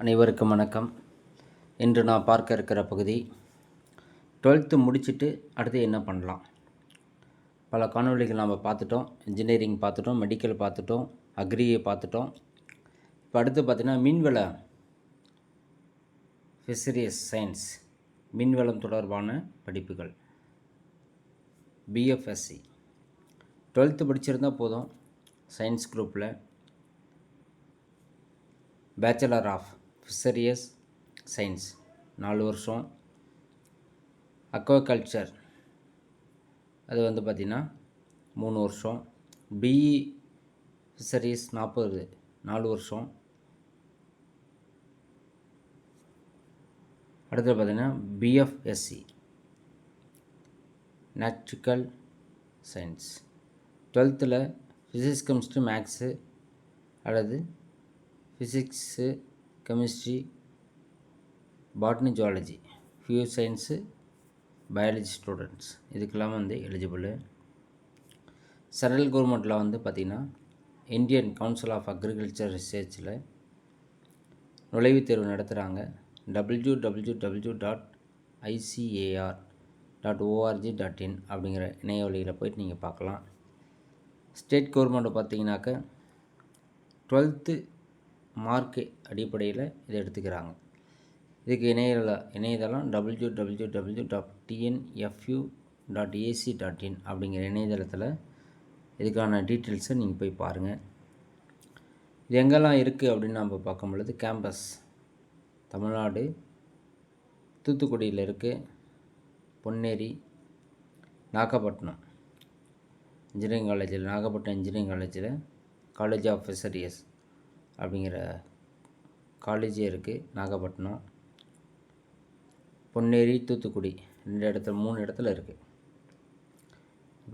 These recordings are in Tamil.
அனைவருக்கும் வணக்கம். இன்று நான் பார்க்க இருக்கிற பகுதி டுவெல்த்து முடிச்சுட்டு அடுத்து என்ன பண்ணலாம்? பல காணொளிகள் நாம் பார்த்துட்டோம் இன்ஜினியரிங் பார்த்துட்டோம் மெடிக்கல் பார்த்துட்டோம் அக்ரியை பார்த்துட்டோம். இப்போ அடுத்து பார்த்திங்கன்னா மீன்வள ஃபிஷரிஸ் சயின்ஸ் மீன்வளம் தொடர்பான படிப்புகள் பிஎஃப்எஸ்சி டுவெல்த்து படிச்சிருந்தால் போதும் சயின்ஸ் குரூப்பில் பேச்சுலர் ஆஃப் ஃபிஷரியஸ் சயின்ஸ் நாலு வருஷம். அக்வாகல்ச்சர் அது வந்து பார்த்திங்கன்னா மூணு வருஷம். பிஇ ஃபிஷரிஸ் நாற்பது நாலு வருஷம். அடுத்து பார்த்திங்கன்னா பிஎஃப்எஸ்சி நேச்சுரல் சயின்ஸ் டுவெல்த்தில் ஃபிசிக்ஸ் கெமிஸ்ட்ரி மேக்ஸு அல்லது physics chemistry botany zoology pure science biology students. இதுக்கெல்லாம் வந்து எலிஜிபிள். சென்ட்ரல் கவர்மெண்ட்டில் வந்து பார்த்திங்கன்னா இந்தியன் கவுன்சில் ஆஃப் அக்ரிகல்ச்சர் ரிசர்ச்சில் நுழைவுத் தேர்வு நடத்துகிறாங்க W W W dot ICAR dot ORG dot in அப்படிங்கிற இணையவழியில் போயிட்டு நீங்கள் பார்க்கலாம். ஸ்டேட் கவர்மெண்ட்டை பார்த்தீங்கன்னாக்க டுவெல்த்து மார்க்கு அடிப்படையில் இதை எடுத்துக்கிறாங்க. இதுக்கு இணையதள இணையதளம் W W W dot TNFU dot AC dot in அப்படிங்கிற இணையதளத்தில் இதுக்கான டீட்டெயில்ஸை நீங்கள் போய் பாருங்கள் இது எங்கெல்லாம் இருக்குது அப்படின்னு நம்ம பார்க்கும் பொழுது கேம்பஸ் தமிழ்நாடு தூத்துக்குடியில் இருக்குது பொன்னேரி நாகப்பட்டினம். இன்ஜினியரிங் காலேஜில் நாகப்பட்டினம் இன்ஜினியரிங் காலேஜில் காலேஜ் ஆஃப் ஃபிஷரியஸ் அப்படிங்கிற காலேஜே இருக்குது நாகப்பட்டினம். பொன்னேரி தூத்துக்குடி ரெண்டு இடத்துல மூணு இடத்துல இருக்குது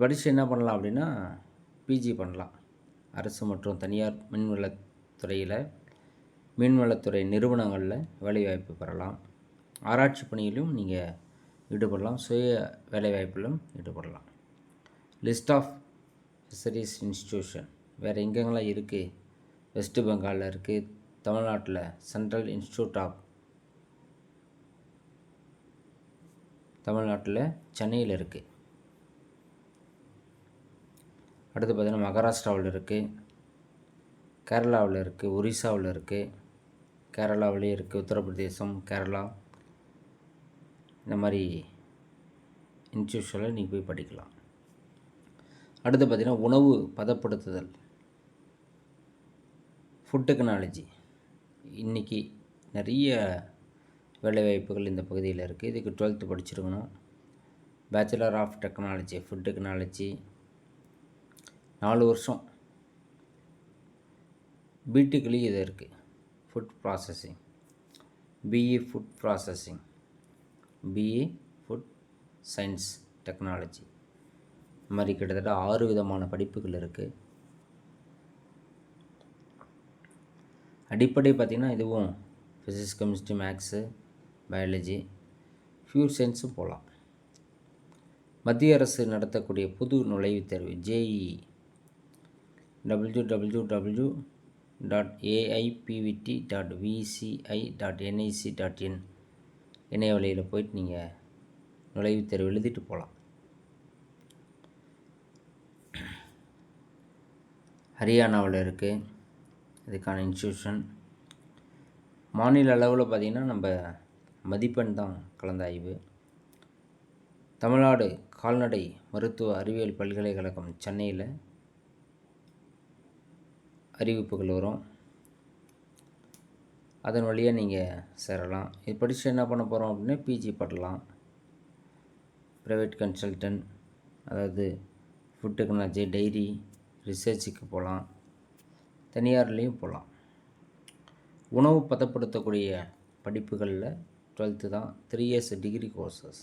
படித்து என்ன பண்ணலாம் அப்படின்னா பிஜி பண்ணலாம். அரசு மற்றும் தனியார் மீன்வளத்துறையில் மீன்வளத்துறை நிறுவனங்களில் வேலைவாய்ப்பு பெறலாம். ஆராய்ச்சி பணியிலும் நீங்கள் ஈடுபடலாம். சுய வேலைவாய்ப்பிலும் ஈடுபடலாம். லிஸ்ட் ஆஃப் ஃபிஷரிஸ் இன்ஸ்டியூஷன் வேறு எங்கெங்கெல்லாம் இருக்குது வெஸ்ட் பெங்காலில் இருக்குது தமிழ்நாட்டில் சென்ட்ரல் இன்ஸ்டியூட் ஆஃப் தமிழ்நாட்டில் சென்னையில் இருக்குது அடுத்து பார்த்திங்கன்னா மகாராஷ்டிராவில் இருக்குது கேரளாவில் இருக்குது ஒரிசாவில் இருக்குது கேரளாவிலேயே இருக்குது உத்தரப்பிரதேசம் கேரளா. இந்த மாதிரி இன்ஸ்டியூஷனில் நீங்கள் போய் படிக்கலாம். அடுத்து பார்த்திங்கன்னா உணவு பதப்படுத்துதல். ஃபுட் டெக்னாலஜி இன்றைக்கி நிறைய வேலைவாய்ப்புகள் இந்த பகுதியில் இருக்குது. இதுக்கு டுவெல்த்து படிச்சிருக்கணும். Bachelor of technology food technology நாலு வருஷம். பிடிக்குள்ளேயும் இது இருக்குது food processing BE food processing BE food science technology இந்த மாதிரி கிட்டத்தட்ட ஆறு விதமான படிப்புகள் இருக்குது அடிப்படை பார்த்திங்கன்னா இதுவும் physics chemistry maths biology pure சயின்ஸும் போகலாம். மத்திய அரசு நடத்தக்கூடிய புது நுழைவுத் தேர்வு JE W W W dot AIPVT dot VCI dot NIC dot in இணைய வழியில் போயிட்டு நீங்கள் நுழைவுத் தேர்வு எழுதிட்டு போகலாம். ஹரியானாவில் இருக்குது இதுக்கான இன்ஸ்டியூஷன் மாநில அளவில் பார்த்திங்கன்னா நம்ம மதிப்பெண் தான் கலந்தாய்வு தமிழ்நாடு கால்நடை மருத்துவ அறிவியல் பல்கலைக்கழகம் சென்னையில் அறிவிப்புகள் வரும் அதன் வழியாக நீங்கள் சேரலாம். இது படித்து என்ன பண்ண போகிறோம் அப்படின்னா பிஜி பண்ணலாம். ப்ரைவேட் கன்சல்டன்ட் அதாவது ஃபுட் டெக்னாலஜி டைரி ரிசர்ச்சுக்கு போகலாம் தனியார்லேயும் போகலாம். உணவு பதப்படுத்தக்கூடிய படிப்புகளில் டுவெல்த்து தான் த்ரீ இயர்ஸ் டிகிரி கோர்சஸ்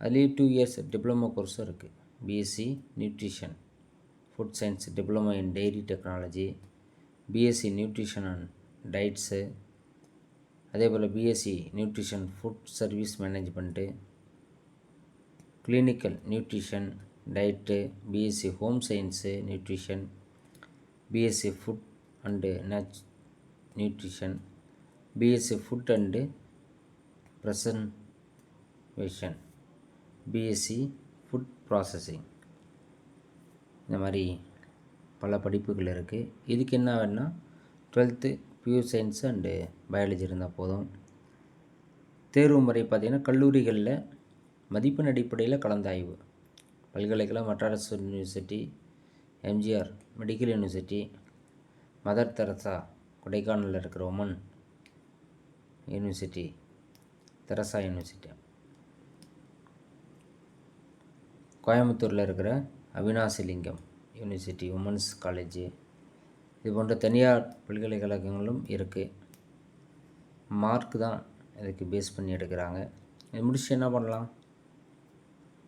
அதுலேயும் டூ இயர்ஸ் டிப்ளமோ கோர்ஸும் இருக்குது BSc nutrition food science diploma in dairy technology BSc nutrition and diets அதே போல் BSc nutrition food service management clinical nutrition diet BSc home science nutrition BSc food and நேச் nutrition BSc food and preservation BSc food processing இந்த மாதிரி பல படிப்புகள் இருக்குது இதுக்கு என்ன வேணுன்னா twelfth pure science and biology இருந்தால் போதும். தேர்வு முறை பார்த்திங்கன்னா கல்லூரிகளில் மதிப்பெண் அடிப்படையில் கலந்தாய்வு. பல்கலைக்கழகம் Madras university MGR medical university Mother Teresa கொடைக்கானலில் இருக்கிற உமன் யூனிவர்சிட்டி தெரசா யூனிவர்சிட்டி கோயம்புத்தூரில் இருக்கிற அவினாசிலிங்கம் யூனிவர்சிட்டி உமன்ஸ் காலேஜு இது போன்ற தனியார் பல்கலைக்கழகங்களும் இருக்குது மார்க் தான் இதுக்கு பேஸ் பண்ணி எடுக்கிறாங்க. இது முடிச்சு என்ன பண்ணலாம்?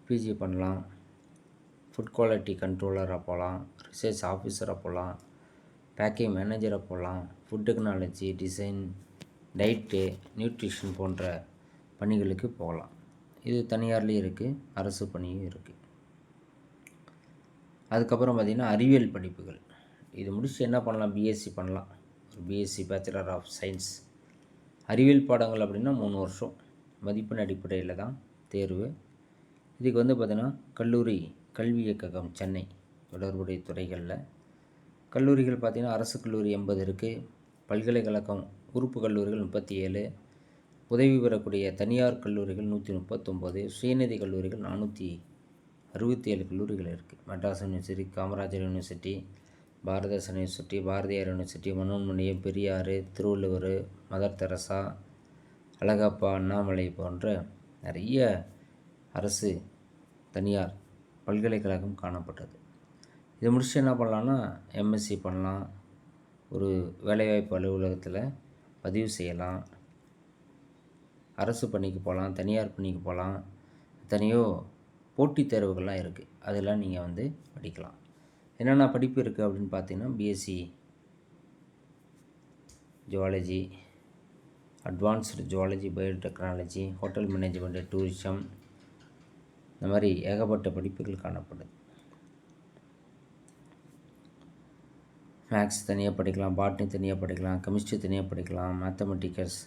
பிஜி பண்ணலாம். ஃபுட் குவாலிட்டி கண்ட்ரோலராக போகலாம் ரிசர்ச் ஆஃபீஸராக போகலாம் பேக்கிங் மேனேஜராக போகலாம் food technology design diet nutrition போன்ற பணிகளுக்கு போகலாம். இது தனியார்லேயும் இருக்குது அரசு பணியும் இருக்குது அதுக்கப்புறம் பார்த்திங்கன்னா அறிவியல் படிப்புகள். இது முடிச்சு என்ன பண்ணலாம்? பிஎஸ்சி பண்ணலாம். ஒரு பிஎஸ்சி பேச்சுலர் ஆஃப் சயின்ஸ் அறிவியல் பாடங்கள் அப்படின்னா மூணு வருஷம். மதிப்பெண் அடிப்படையில் தான் தேர்வு. இதுக்கு வந்து பார்த்திங்கன்னா கல்லூரி கல்வி இயக்ககம் சென்னை தொடர்புடைய துறைகளில். கல்லூரிகள் பார்த்திங்கன்னா அரசு கல்லூரி எண்பது இருக்குது பல்கலைக்கழகம் உறுப்பு கல்லூரிகள் முப்பத்தி ஏழு உதவி பெறக்கூடிய தனியார் கல்லூரிகள் நூற்றி முப்பத்தொம்போது சுயநிதி கல்லூரிகள் நானூற்றி அறுபத்தி ஏழு கல்லூரிகள் இருக்குது Madras university Kamarajar university Bharathidasan university Bharathiar university Manonmaniam Periyar Thiruvalluvar Mother Teresa Alagappa Annamalai போன்ற நிறைய அரசு தனியார் பல்கலைக்கழகம் காணப்பட்டது. இதை முடிச்சு என்ன பண்ணலான்னா எம்எஸ்சி பண்ணலாம். ஒரு வேலைவாய்ப்பு அலுவலகத்தில் பதிவு செய்யலாம். அரசு பணிக்கு போகலாம் தனியார் பணிக்கு போகலாம். தனியோ போட்டித் தேர்வுகள்லாம் இருக்குது அதெல்லாம் நீங்கள் வந்து படிக்கலாம். என்னென்ன படிப்பு இருக்குது அப்படின்னு பார்த்தீங்கன்னா BSc zoology advanced zoology biotechnology hotel management tourism இந்த மாதிரி ஏகப்பட்ட படிப்புகள் காணப்படுது. மேக்ஸ் தனியாக படிக்கலாம் பாட்னி தனியாக படிக்கலாம் கெமிஸ்ட்ரி தனியாக படிக்கலாம் மேத்தமெட்டிக்கல்ஸ்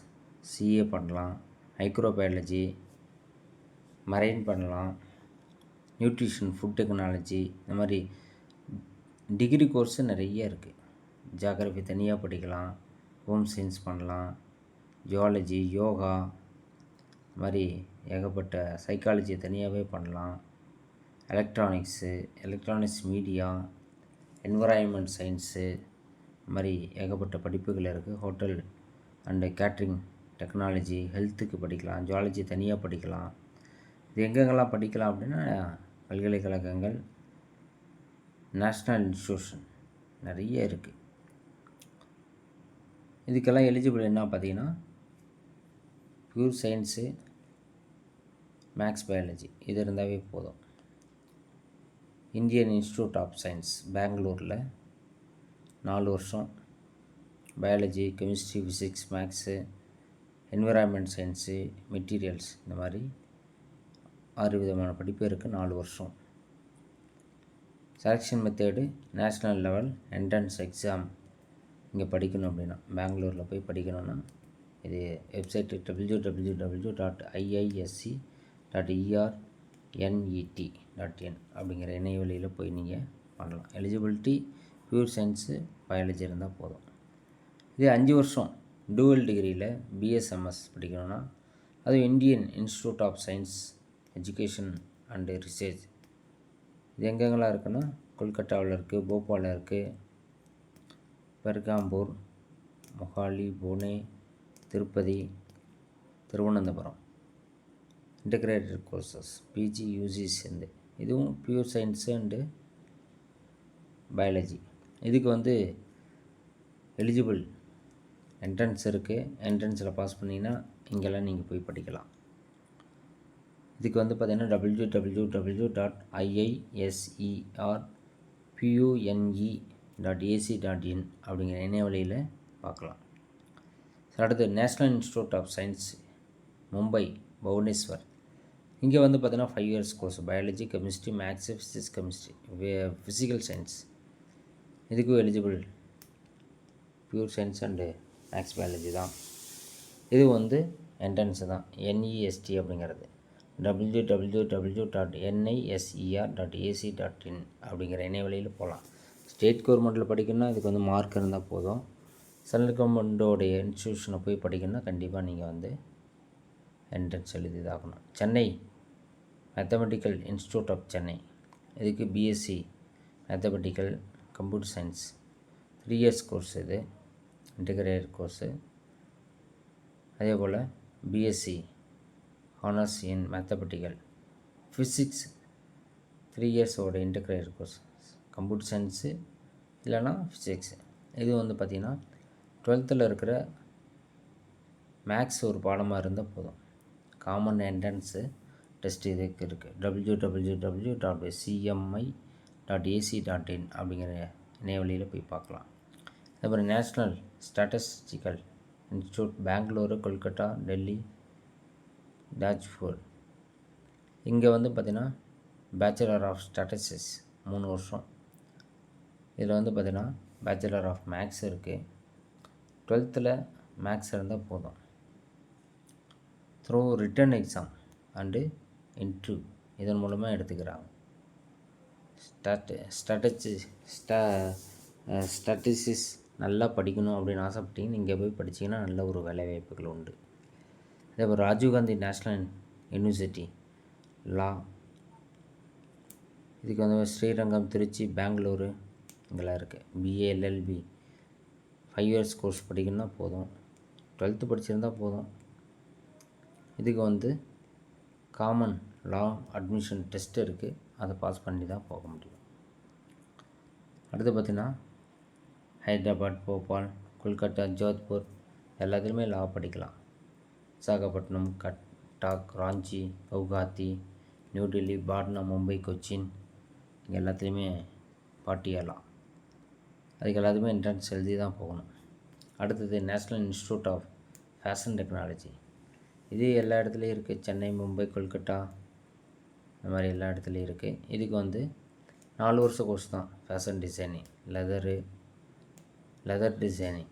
சிஏ பண்ணலாம் மைக்ரோபயாலஜி மரைன் பண்ணலாம் நியூட்ரிஷன் ஃபுட் டெக்னாலஜி இந்த மாதிரி டிகிரி கோர்ஸு நிறைய இருக்குது ஜாகிரபி தனியாக படிக்கலாம் ஹோம் சயின்ஸ் பண்ணலாம் ஜுவாலஜி யோகா இந்த மாதிரி ஏகப்பட்ட சைக்காலஜி தனியாகவே பண்ணலாம். Electronics electronics media environment science இந்த மாதிரி ஏகப்பட்ட படிப்புகள் இருக்குது ஹோட்டல் அண்டு கேட்ரிங் டெக்னாலஜி ஹெல்த்துக்கு படிக்கலாம். ஜுவாலஜி தனியாக படிக்கலாம். இது எங்கெங்கெல்லாம் படிக்கலாம் அப்படின்னா பல்கலைக்கழகங்கள் நேஷ்னல் இன்ஸ்டியூஷன் நிறைய இருக்குது இதுக்கெல்லாம் எலிஜிபிள் என்ன பார்த்தீங்கன்னா ப்யூர் சயின்ஸு மேக்ஸ் பயாலஜி இது இருந்தாவே போதும். இந்தியன் இன்ஸ்டியூட் ஆஃப் சயின்ஸ் பெங்களூரில் நாலு வருஷம். Biology chemistry physics maths environment science materials இந்த மாதிரி ஆறு விதமான படிப்பு இருக்குது நாலு வருஷம். Selection method national level entrance exam இங்கே படிக்கணும் அப்படின்னா பெங்களூரில் போய் படிக்கணும்னா இது website W W W dot IISc dot ER NET dot in அப்படிங்கிற இணையவழியில் போய் நீங்கள் பண்ணலாம். எலிஜிபிலிட்டி பியூர் சயின்ஸு பயாலஜி இருந்தால் போதும். இதே அஞ்சு வருஷம் டூவல் டிகிரியில் பிஎஸ்எம்எஸ் படிக்கணும்னா அதுவும் Indian institute of science education and research இது எங்கெங்கெல்லாம் இருக்குன்னா கொல்கட்டாவில் இருக்குது போபாலில் இருக்குது Berhampur Mohali Pune Tirupati Thiruvananthapuram. Integrated courses PG UG சேர்ந்து இதுவும் பியூர் சயின்ஸு அண்டு பயாலஜி இதுக்கு வந்து எலிஜிபிள் என்ட்ரன்ஸ் இருக்குது என்ட்ரன்ஸில் பாஸ் பண்ணிங்கன்னா இங்கெல்லாம் நீங்கள் போய் படிக்கலாம். இதுக்கு வந்து பார்த்தீங்கன்னா W W W dot IISER PUNE dot AC dot in அப்படிங்கிற இணையவழியில் பார்க்கலாம். அடுத்து national institute of science Mumbai Bhubaneswar இங்கே வந்து பார்த்தீங்கன்னா five years course biology chemistry maths physics chemistry physical science இதுக்கும் eligible pure science and maths biology தான். இது வந்து என்ட்ரன்ஸ் தான். என்இஎஸ்டி அப்படிங்கிறது. W W W dot NISER dot AC dot in அப்படிங்கிற இணையவழியில் போகலாம் ஸ்டேட் கவர்மெண்ட்டில் படிக்கணும்னா இதுக்கு வந்து மார்க் இருந்தால் போதும். சென்ட்ரல் கவர்மெண்ட்டோடைய இன்ஸ்டியூஷனை போய் படிக்கணும்னா கண்டிப்பாக நீங்கள் வந்து என்ட்ரன்ஸ் எழுதி இதாகணும் Chennai mathematical institute of Chennai இதுக்கு BSc mathematical computer science three years course இது இன்டிகிரேட் கோர்ஸு அதே போல் BSc honours in mathematical physics three இயர்ஸோட integrate course computer science இல்லைனா ஃபிசிக்ஸ் இது வந்து பார்த்திங்கன்னா டுவெல்த்தில் இருக்கிற மேக்ஸ் ஒரு பாடமாக இருந்தால் போதும். காமன் என்ட்ரன்ஸு டெஸ்ட் இதுக்கு இருக்குது W W W dot CMI dot AC dot in அப்படிங்கிற இணையவழியில் போய் பார்க்கலாம். அதுக்கப்புறம் national statistical institute Bengaluru Kolkata Delhi Tezpur இங்கே வந்து பார்த்திங்கன்னா பேச்சுலர் ஆஃப் ஸ்டாட்டிஸ்டிக்ஸ் மூணு வருஷம். இதில் வந்து பார்த்திங்கன்னா பேச்சுலர் ஆஃப் மேக்ஸ் இருக்குது டுவெல்த்தில் மேக்ஸ் இருந்தால் போதும். Through written exam and intro இதன் மூலமாக எடுத்துக்கிறாங்க ஸ்டாட் ஸ்டாட்டச்சி ஸ்டா ஸ்டாட்டிஸ்டிக்ஸ் நல்லா படிக்கணும் அப்படின்னு ஆசைப்பட்டீங்கன்னு இங்கே போய் படிச்சிங்கன்னா நல்ல ஒரு வேலைவாய்ப்புகள் உண்டு. அதே போல் ராஜீவ்காந்தி நேஷ்னல் யூனிவர்சிட்டி லா இதுக்கு வந்து ஸ்ரீரங்கம் திருச்சி பெங்களூரு இங்கெல்லாம் இருக்குது பிஏஎல்எல்பி ஃபைவ் இயர்ஸ் கோர்ஸ் படிக்கணும்னா போதும். டுவெல்த்து படிச்சிருந்தால் போதும். இதுக்கு வந்து காமன் லா அட்மிஷன் டெஸ்ட் இருக்குது அதை பாஸ் பண்ணி தான் போக முடியும். அடுத்து பார்த்திங்கன்னா ஹைதராபாத் போபால் கொல்கத்தா ஜோத்பூர் எல்லாத்துலேயுமே லா படிக்கலாம். விசாகப்பட்டினம் கட்டாக் ராஞ்சி கவுகாத்தி நியூ டெல்லி பாட்னா மும்பை கொச்சின் இங்கே எல்லாத்துலேயுமே பாட்டியலாம் அதுக்கு எல்லாத்துக்குமே என்ட்ரன்ஸ் எழுதி தான் போகணும். அடுத்தது national institute of fashion technology இது எல்லா இடத்துலையும் இருக்குது சென்னை மும்பை கொல்கட்டா இந்த மாதிரி எல்லா இடத்துலையும் இருக்குது இதுக்கு வந்து நாலு வருஷ கோர்ஸ் தான். Fashion designing leather leather designing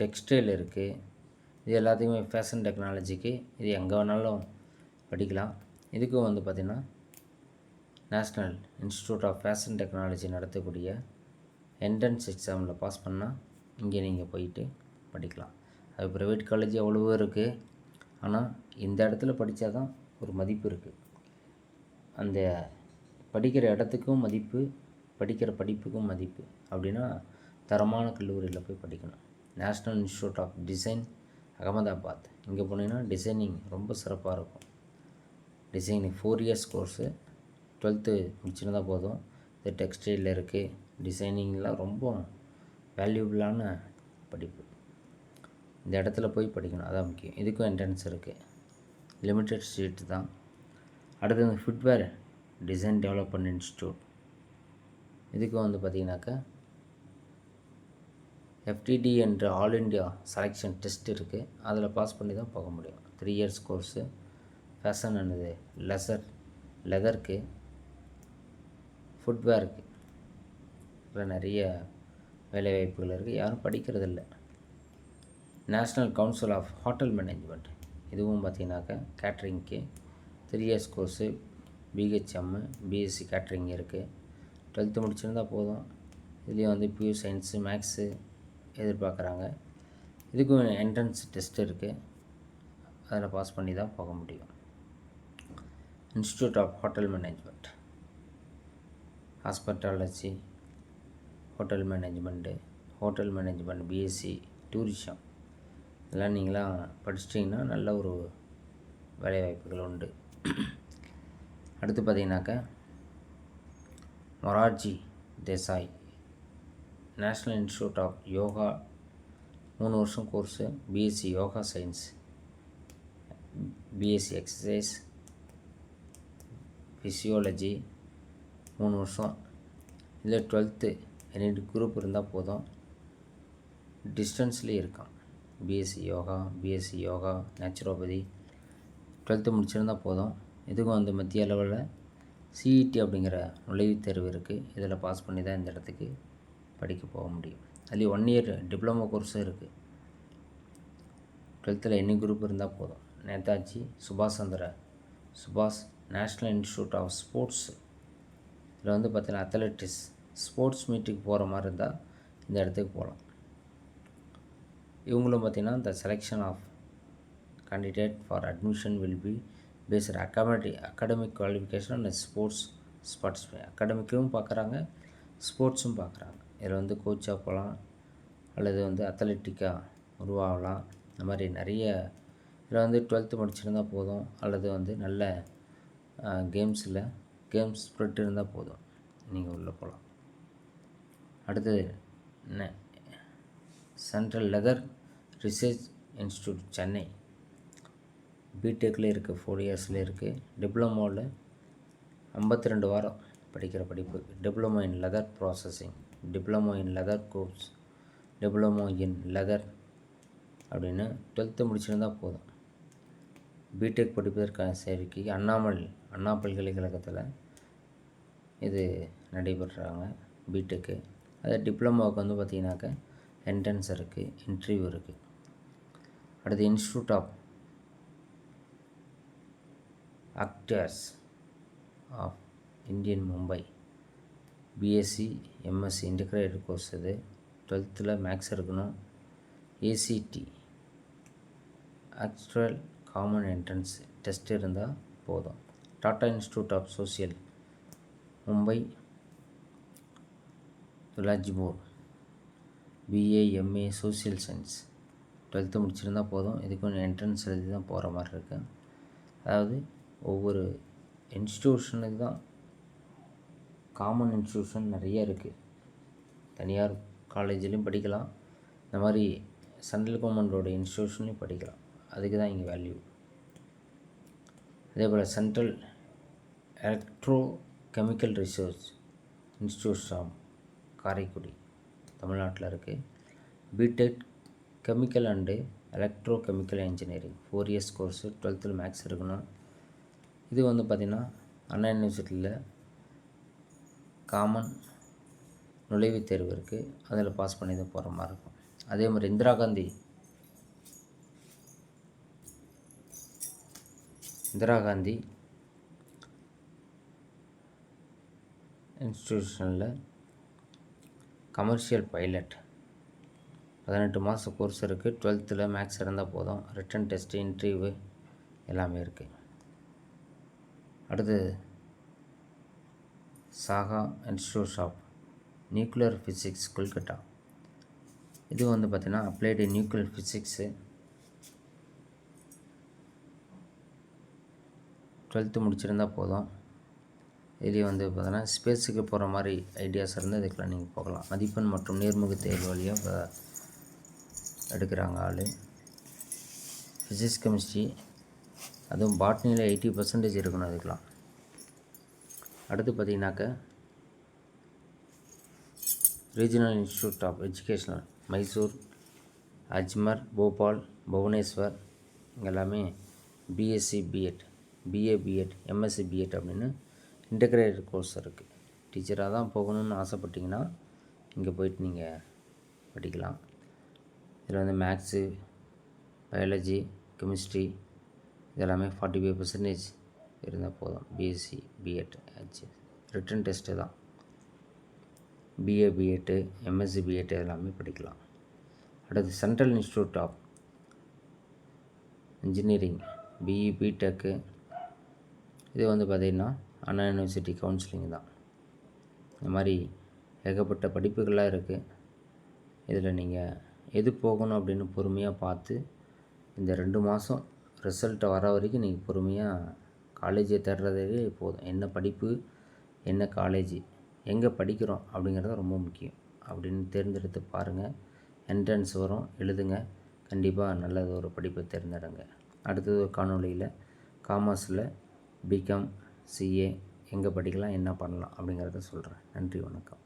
textile இருக்குது இது எல்லாத்தையுமே ஃபேஷன் டெக்னாலஜிக்கு இது எங்கே வேணாலும் படிக்கலாம். இதுக்கும் வந்து பார்த்திங்கன்னா national institute of fashion technology நடத்தக்கூடிய என்ட்ரன்ஸ் எக்ஸாமில் பாஸ் பண்ணால் இங்கே நீங்கள் போயிட்டு படிக்கலாம். அது ப்ரைவேட் காலேஜ் எவ்வளவோ இருக்குது ஆனால் இந்த இடத்துல படித்தா தான் ஒரு மதிப்பு இருக்குது அந்த படிக்கிற இடத்துக்கும் மதிப்பு படிக்கிற படிப்புக்கும் மதிப்பு அப்படின்னா தரமான கல்லூரியில் போய் படிக்கணும். National institute of design Ahmedabad. இங்கே போனீங்கன்னா டிசைனிங் ரொம்ப சிறப்பாக இருக்கும். டிசைனிங் ஃபோர் இயர்ஸ் கோர்ஸு டுவெல்த்து முடிச்சிருந்தால் போதும். இது டெக்ஸ்டைலில் இருக்குது டிசைனிங்லாம் ரொம்ப வேல்யூபிளான படிப்பு. இந்த இடத்துல போய் படிக்கணும். அதான் முக்கியம். இதுக்கும் என்ட்ரன்ஸ் இருக்குது லிமிட்டட் சீட்டு தான். அடுத்தது ஃபுட்வேர் டிசைன் டெவலப்மெண்ட் இன்ஸ்டியூட் இதுக்கும் வந்து பார்த்திங்கனாக்கா எஃப்டிடி என்ற ஆல் இண்டியா செலெக்ஷன் டெஸ்ட் இருக்குது அதில் பாஸ் பண்ணி தான் போக முடியும். Three years course fashion and leather லெதருக்கு ஃபுட்வேருக்கு இதில் நிறைய வேலைவாய்ப்புகள் இருக்குது யாரும் படிக்கிறதில்ல. National council of hotel management இதுவும் பார்த்தீங்கன்னாக்கா கேட்ரிங்க்கு three years course BHM BSc catering இருக்குது டுவெல்த்து முடிச்சிருந்தால் போதும். இதுலேயும் வந்து பியூ சயின்ஸு மேக்ஸு எதிர்பார்க்குறாங்க. இதுக்கும் என்ட்ரன்ஸ் டெஸ்ட் இருக்குது அதில் பாஸ் பண்ணி தான் போக முடியும். Institute of hotel management hospitality hotel management hotel management BSc tourism இதெல்லாம் நீங்களாம் படிச்சிட்டிங்கன்னா நல்ல ஒரு வேலைவாய்ப்புகள் உண்டு. அடுத்து பார்த்தீங்கன்னாக்கா Morarji Desai national institute of yoga மூணு வருஷம் course BSc yoga science BSc exercise physiology மூணு வருஷம். இல்லை டுவெல்த்து ரெண்டு குரூப் இருந்தால் போதும். டிஸ்டன்ஸ்லேயே இருக்கான். BSc yoga BSc yoga naturopathy twelfth முடிச்சிருந்தால் போதும். இதுக்கும் வந்து மத்திய அளவில் சிஇடி அப்படிங்கிற நுழைவுத் தேர்வு இருக்குது இதில் பாஸ் பண்ணி தான் இந்த இடத்துக்கு படிக்க போக முடியும். அதுலேயும் ஒன் இயர் டிப்ளமோ கோர்ஸும் இருக்குது டுவெல்த்தில் எனி குரூப் இருந்தால் போதும். நேதாஜி சுபாஷ் சந்திர சுபாஷ் நேஷ்னல் இன்ஸ்டியூட் ஆஃப் ஸ்போர்ட்ஸ் இதில் வந்து பார்த்தீங்கன்னா அத்லட்டிக்ஸ் ஸ்போர்ட்ஸ் மீட்டுக்கு போகிற மாதிரி இருந்தால் இந்த இடத்துக்கு போகலாம் இவங்களும் பார்த்திங்கன்னா இந்த selection of candidate for admission will be based academic academic qualification and sports participate அகாடமிக்கும் பார்க்குறாங்க ஸ்போர்ட்ஸும் பார்க்குறாங்க. இதில் வந்து கோச்சாக போகலாம் அல்லது வந்து அத்லட்டிக்காக உருவாகலாம். இந்த மாதிரி நிறைய இதில் வந்து டுவெல்த்து முடிச்சிருந்தால் போதும் அல்லது வந்து நல்ல கேம்ஸில் கேம்ஸ் ஸ்ப்ரிட் இருந்தால் போதும். நீங்கள் உள்ளே போகலாம். அடுத்தது என்ன? Central leather research institute Chennai. பிடெக்கில் இருக்குது ஃபோர் இயர்ஸில் இருக்குது டிப்ளமோவில் ஐம்பத்தி ரெண்டு வாரம் படிக்கிற படிப்பு. Diploma in leather processing diploma in leather course diploma in leather அப்படின்னு டுவெல்த்து முடிச்சிருந்தால் போதும். பிடெக் படிப்பதற்கான சேர்க்கை அண்ணாமல் அண்ணா பல்கலைக்கழகத்தில் இது நடைபெறுறாங்க பிடெக்கு அதே டிப்ளமோவுக்கு வந்து பார்த்திங்கனாக்கா என்ட்ரன்ஸ் இருக்குது இன்டர்வியூ இருக்குது அடுத்து institute of actors of Indian Mumbai BSc MSc integrated course இது. டுவெல்த்தில் மேக்ஸ் இருக்கணும். ACT actual common entrance test இருந்தால் போதும். Tata institute of social Mumbai Tuljapur BA MA social science twelfth முடிச்சிருந்தால் போதும். இதுக்கு கொஞ்சம் என்ட்ரன்ஸ் எழுதி தான் போகிற மாதிரி இருக்கு. அதாவது ஒவ்வொரு இன்ஸ்டியூஷனுக்கு தான் காமன் இன்ஸ்டியூஷன் நிறைய இருக்குது தனியார் காலேஜ்லேயும் படிக்கலாம். இந்த மாதிரி சென்ட்ரல் கவர்மெண்டோட இன்ஸ்டியூஷன்லையும் படிக்கலாம். அதுக்கு தான் இங்கே வேல்யூ அதே போல் central electro chemical research institution Karaikudi. தமிழ்நாட்டில் இருக்குது BTech chemical and electro chemical engineering four years course டுவெல்த்தில் மேக்ஸ் இருக்கணும் இது வந்து பார்த்திங்கன்னா அண்ணா யூனிவர்சிட்டியில் காமன் நுழைவுத் தேர்வு இருக்குது அதில் பாஸ் பண்ணி தான் போகிற மாதிரி இருக்கும். அதே மாதிரி இந்திரா காந்தி இந்திரா காந்தி இன்ஸ்டியூஷனில் கமர்ஷியல் பைலட். பதினெட்டு மாதம் கோர்ஸ் இருக்குது டுவெல்த்தில் மேக்ஸ் இருந்தால் போதும். ரிட்டன் டெஸ்ட்டு இன்டர்வியூ எல்லாமே இருக்குது அடுத்து Saha institute of nuclear physics Kolkata. இது வந்து பார்த்திங்கன்னா அப்ளைடு நியூக்ளியர் ஃபிசிக்ஸு டுவெல்த்து முடிச்சிருந்தா போதும். இதுலேயே வந்து பார்த்தோன்னா ஸ்பேஸுக்கு போகிற மாதிரி ஐடியாஸ் இருந்தால் இதுக்கெலாம் நீங்கள் போகலாம். மதிப்பெண் மற்றும் நேர்முக தேர்வு வழியாக இப்போ எடுக்கிறாங்க ஆள். ஃபிசிக்ஸ் கெமிஸ்ட்ரி அதுவும் பாட்னியில் எயிட்டி பர்சன்டேஜ் இருக்கணும் அதுக்கெலாம் அடுத்து பார்த்தீங்கன்னாக்க regional institute of educational Mysore Ajmer Bhopal Bhubaneswar இங்கே எல்லாமே BSc BEd BA BEd MSc BEd அப்படின்னு இன்டகிரேட்டட் கோர்ஸ் இருக்குது டீச்சராக தான் போகணும்னு ஆசைப்பட்டிங்கன்னா இங்கே போயிட்டு நீங்கள் படிக்கலாம். இதில் வந்து மேக்ஸு பயாலஜி கெமிஸ்ட்ரி இதெல்லாமே ஃபார்ட்டி ஃபைவ் பர்சன்டேஜ் இருந்தால் போதும் BSc BEd H written test தான். பிஏ பிஎட்டு எம்எஸ்சி பிஎட் எல்லாமே படிக்கலாம். அடுத்து central institute of engineering BE BTech இது வந்து பார்த்திங்கன்னா அண்ணா யூனிவர்சிட்டி கவுன்சிலிங் தான். இந்த மாதிரி ஏகப்பட்ட படிப்புகள்லாம் இருக்குது இதில் நீங்கள் எது போகணும் அப்படின்னு பொறுமையாக பார்த்து இந்த ரெண்டு மாதம் ரிசல்ட்டை வர வரைக்கும் நீங்கள் பொறுமையாக காலேஜை தேடுறதே போதும். என்ன படிப்பு என்ன காலேஜ் எங்கே படிக்கிறோம் அப்படிங்கிறது ரொம்ப முக்கியம். அப்படின்னு தேர்ந்தெடுத்து பாருங்கள் என்ட்ரன்ஸ் வரும் எழுதுங்க. கண்டிப்பாக நல்லது ஒரு படிப்பை தேர்ந்தெடுங்க. அடுத்தது ஒரு காணொளியில் காமர்ஸில் பிகாம் சிஏ எங்கே படிக்கலாம் என்ன பண்ணலாம் அப்படிங்கிறத சொல்கிறேன் நன்றி வணக்கம்.